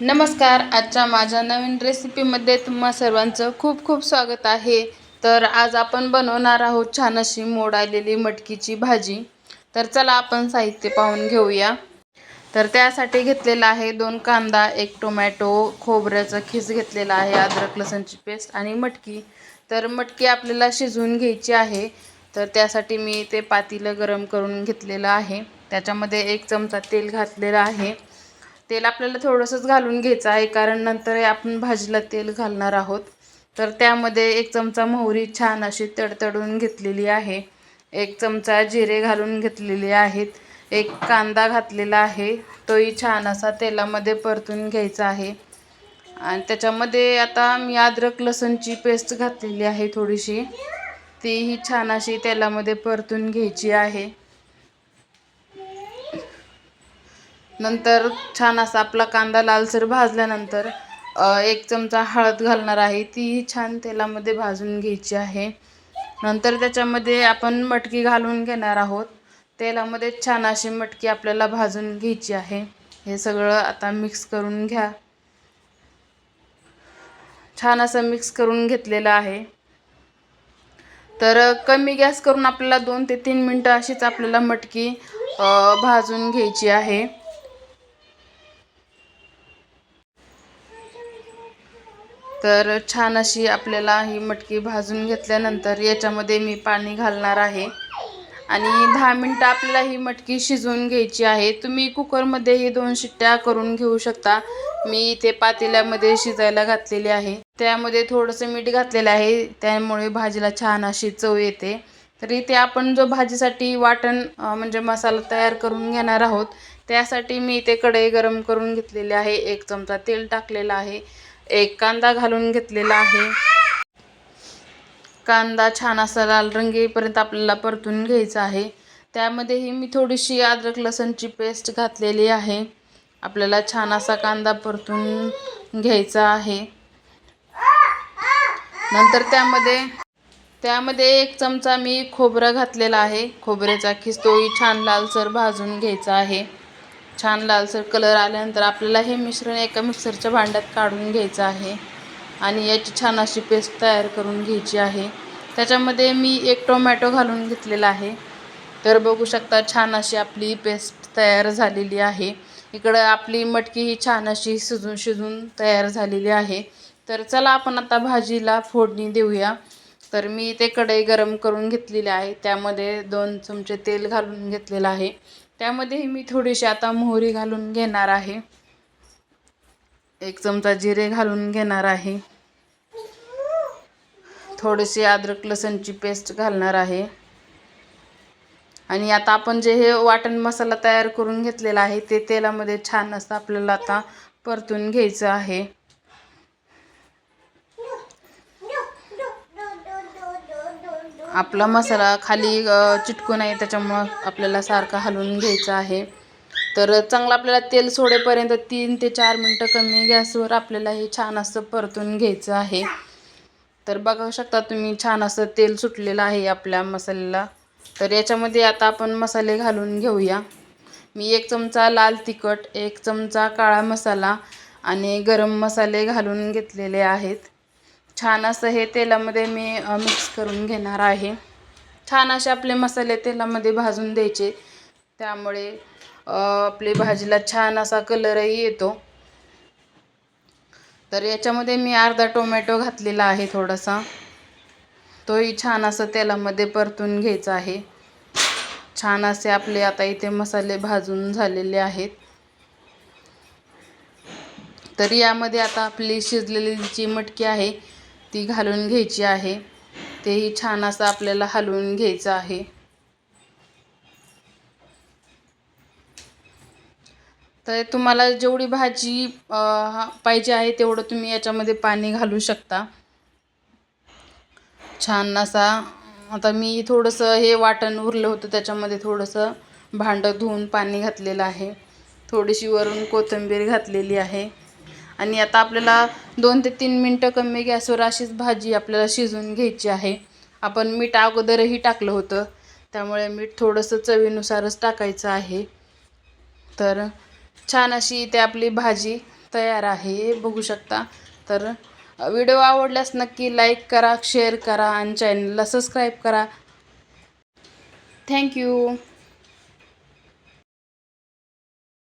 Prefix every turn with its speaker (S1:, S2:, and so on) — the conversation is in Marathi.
S1: नमस्कार आजच्या माझ्या नवीन रेसिपीमध्ये तुम्हा सर्वांचं खूप खूप स्वागत आहे. तर आज आपण बनवणार आहोत छान अशी मोड आलेली मटकीची भाजी. तर चला आपण साहित्य पाहून घेऊया. तर त्यासाठी घेतलेला आहे दोन कांदा एक टोमॅटो खोबऱ्याचा खीस घेतलेला आहे अद्रक लसणची पेस्ट आणि मटकी. तर मटकी आपल्याला शिजवून घ्यायची आहे. तर त्यासाठी मी ते पातीलं गरम करून घेतलेलं आहे. त्याच्यामध्ये एक चमचा तेल घातलेलं आहे. तेल आपल्याला थोडंसंच घालून घ्यायचं आहे कारण नंतर आपण भाजीला तेल घालणार आहोत. तर त्यामध्ये एक चमचा मोहरी छान अशी तडतडून घेतलेली आहे. एक चमचा जिरे घालून घेतलेले आहेत. एक कांदा घातलेला आहे. तोही छान असा तेलामध्ये परतून घ्यायचा आहे. आणि त्याच्यामध्ये आता मी अद्रक लसूणची पेस्ट घातलेली आहे थोडीशी. तीही छान अशी तेलामध्ये परतून घ्यायची आहे. नंतर छान असा आपला कांदा लालसर भाजल्यानंतर एक चमचा हळद घालणार आहे. तीही छान तेलामध्ये भाजून घ्यायची आहे. नंतर त्याच्यामध्ये आपण मटकी घालून घेणार आहोत. तेलामध्ये छान अशी मटकी आपल्याला भाजून घ्यायची आहे. हे सगळं आता मिक्स करून घ्या. छान असं मिक्स करून घेतलेलं आहे. तर कमी गॅस करून आपल्याला दोन ते तीन मिनटं अशीच आपल्याला मटकी भाजून घ्यायची आहे. तर छान अशी आपल्याला ही मटकी भाजून घेतल्यानंतर याच्यामध्ये मी पाणी घालणार आहे. आणि दहा मिनटं आपल्याला ही मटकी शिजवून घ्यायची आहे. तुम्ही कुकरमध्ये ही दोन शिट्ट्या करून घेऊ शकता. मी इथे पातेल्यामध्ये शिजायला घातलेली आहे. त्यामध्ये थोडंसं मीठ घातलेलं आहे. त्यामुळे भाजीला छान अशी चव येते. तर इथे आपण जो भाजीसाठी वाटण म्हणजे मसाला तयार करून घेणार आहोत त्यासाठी मी इथे कढई गरम करून घेतलेली आहे. एक चमचा तेल टाकलेलं आहे. एक कांदा घालून घेतलेला आहे. कांदा छान असा लाल रंगेपर्यंत आपल्याला परतून घ्यायचा आहे. त्यामध्येही मी थोडीशी अद्रक लसणची पेस्ट घातलेली आहे. आपल्याला छान असा कांदा परतून घ्यायचा आहे. नंतर त्यामध्ये त्यामध्ये एक चमचा मी खोबरं घातलेला आहे. खोबऱ्याचा खिस तोही छान लालसर भाजून घ्यायचा आहे. छान लालसर कलर आल्यानंतर आपल्याला हे मिश्रण एका मिक्सरच्या भांड्यात काढून घ्यायचं आहे. आणि याची छान अशी पेस्ट तयार करून घ्यायची आहे. त्याच्यामध्ये मी एक टोमॅटो घालून घेतलेला आहे. तर बघू शकता छान अशी आपली पेस्ट तयार झालेली आहे. इकडं आपली मटकी ही छान अशी शिजून शिजून तयार झालेली आहे. तर चला आपण आता भाजीला फोडणी देऊया. तर मी ते कढई गरम करून घेतलेली आहे. त्यामध्ये दोन चमचे तेल घालून घेतलेलं आहे. त्यामध्येही मी थोडीशी आता मोहरी घालून घेणार आहे. एक चमचा जिरे घालून घेणार आहे. थोडीशी अद्रक लसणची पेस्ट घालणार आहे. आणि आता आपण जे हे वाटण मसाला तयार करून घेतलेला आहे ते तेलामध्ये छान असं आपल्याला आता परतून घ्यायचं आहे. आपला मसाला खाली चिटकू नये त्याच्यामुळं आपल्याला सारखा हलवून घ्यायचा आहे. तर चांगलं आपल्याला तेल सोडेपर्यंत तीन ते चार मिनटं कमी गॅसवर आपल्याला हे छान असं परतून घ्यायचं आहे. तर बघू शकता तुम्ही छान असं तेल सुटलेलं आहे आपल्या मसाल्याला. तर याच्यामध्ये आता आपण मसाले घालून घेऊया. मी एक चमचा लाल तिखट एक चमचा काळा मसाला आणि गरम मसाले घालून घेतलेले आहेत. छान असं हे तेलामध्ये मी मिक्स करून घेणार आहे. छान असे आपले मसाले तेलामध्ये भाजून द्यायचे. त्यामुळे आपली भाजीला छान असा कलरही येतो. तर याच्यामध्ये मी अर्धा टोमॅटो घातलेला आहे थोडासा. तोही छान असं तेलामध्ये परतून घ्यायचा आहे. छान असे आपले आता इथे मसाले भाजून झालेले आहेत. तर यामध्ये आता आपली शिजलेली जी मटकी आहे ती घालून घ्यायची आहे. तेही छान असं आपल्याला हलवून घ्यायचं आहे. तर तुम्हाला जेवढी भाजी पाहिजे आहे तेवढं तुम्ही याच्यामध्ये पाणी घालू शकता. छान असा आता मी थोडंसं हे वाटण उरलं होतं त्याच्यामध्ये थोडंसं भांडं धुवून पाणी घातलेलं आहे. थोडीशी वरून कोथिंबीर घातलेली आहे. आणि आता आपल्याला दोन ते तीन मिनटं कमी गॅसवर अशीच भाजी आपल्याला शिजवून घ्यायची आहे. आपण मीठ अगोदरही टाकलं होतं. त्यामुळे मीठ थोडंसं चवीनुसारच टाकायचं आहे. तर छान अशी इथे आपली भाजी तयार आहे. बघू शकता. तर व्हिडिओ आवडल्यास नक्की लाईक करा शेअर करा आणि चॅनलला सबस्क्राईब करा. थँक्यू.